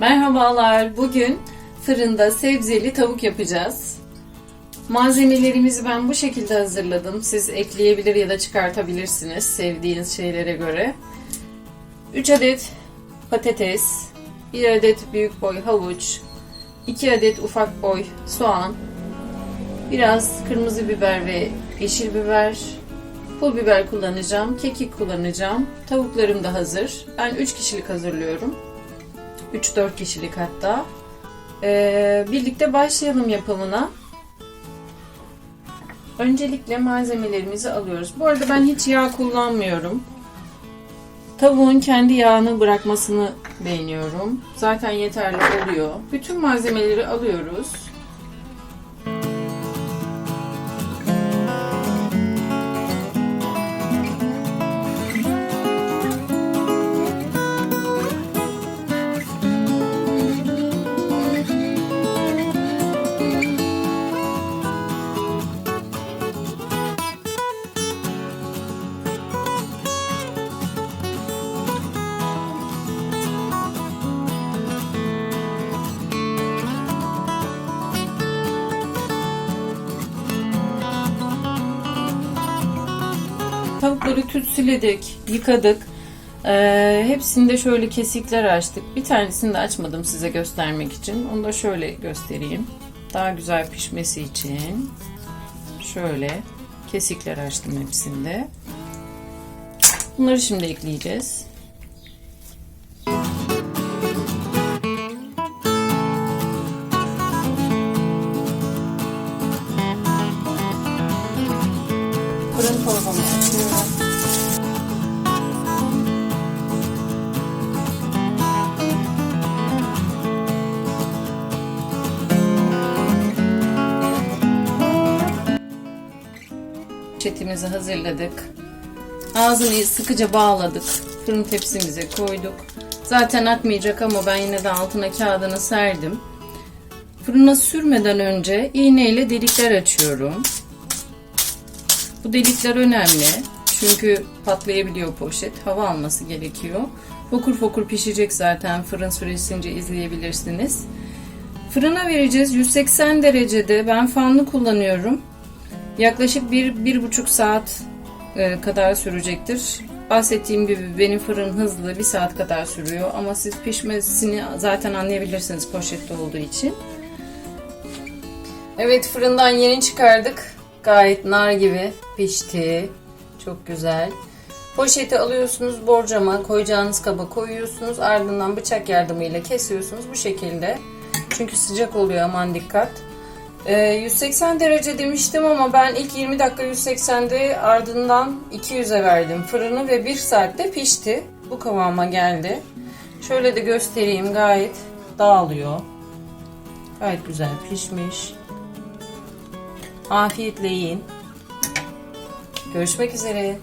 Merhabalar. Bugün fırında sebzeli tavuk yapacağız. Malzemelerimizi ben bu şekilde hazırladım. Siz ekleyebilir ya da çıkartabilirsiniz sevdiğiniz şeylere göre. 3 adet patates, 1 adet büyük boy havuç, 2 adet ufak boy soğan, biraz kırmızı biber ve yeşil biber, pul biber kullanacağım, kekik kullanacağım. Tavuklarım da hazır. Ben 3 kişilik hazırlıyorum. 3-4 kişilik hatta. Ee, birlikte başlayalım yapımına. Öncelikle malzemelerimizi alıyoruz. Bu arada ben hiç yağ kullanmıyorum. Tavuğun kendi yağını bırakmasını beğeniyorum. Zaten yeterli oluyor. Bütün malzemeleri alıyoruz. Tavukları tütsüledik, yıkadık. Ee, hepsinde şöyle kesikler açtık. Bir tanesini de açmadım size göstermek için. Onu da şöyle göstereyim. Daha güzel pişmesi için. Şöyle kesikler açtım hepsinde. Bunları şimdi ekleyeceğiz. Çetimizi hazırladık. Ağzını sıkıca bağladık. Fırın tepsimize koyduk. Zaten akmayacak ama ben yine de altına kağıdını serdim. Fırına sürmeden önce iğneyle delikler açıyorum. Bu delikler önemli. Çünkü patlayabiliyor poşet. Hava alması gerekiyor. Fokur fokur pişecek zaten. Fırın süresince izleyebilirsiniz. Fırına vereceğiz. 180 derecede. Ben fanlı kullanıyorum. Yaklaşık 1-1,5 saat e, kadar sürecektir. Bahsettiğim gibi benim fırın hızlı 1 saat kadar sürüyor. Ama siz pişmesini zaten anlayabilirsiniz poşette olduğu için. Evet fırından yeni çıkardık. Gayet nar gibi pişti. Çok güzel. Poşeti alıyorsunuz borcama koyacağınız kaba koyuyorsunuz. Ardından bıçak yardımıyla kesiyorsunuz bu şekilde. Çünkü sıcak oluyor aman dikkat. Ee, 180 derece demiştim ama ben ilk 20 dakika 180'de ardından 200'e verdim fırını ve 1 saatte pişti. Bu kıvama geldi. Şöyle de göstereyim gayet dağılıyor. Gayet güzel pişmiş. Afiyetle yiyin. Görüşmek üzere.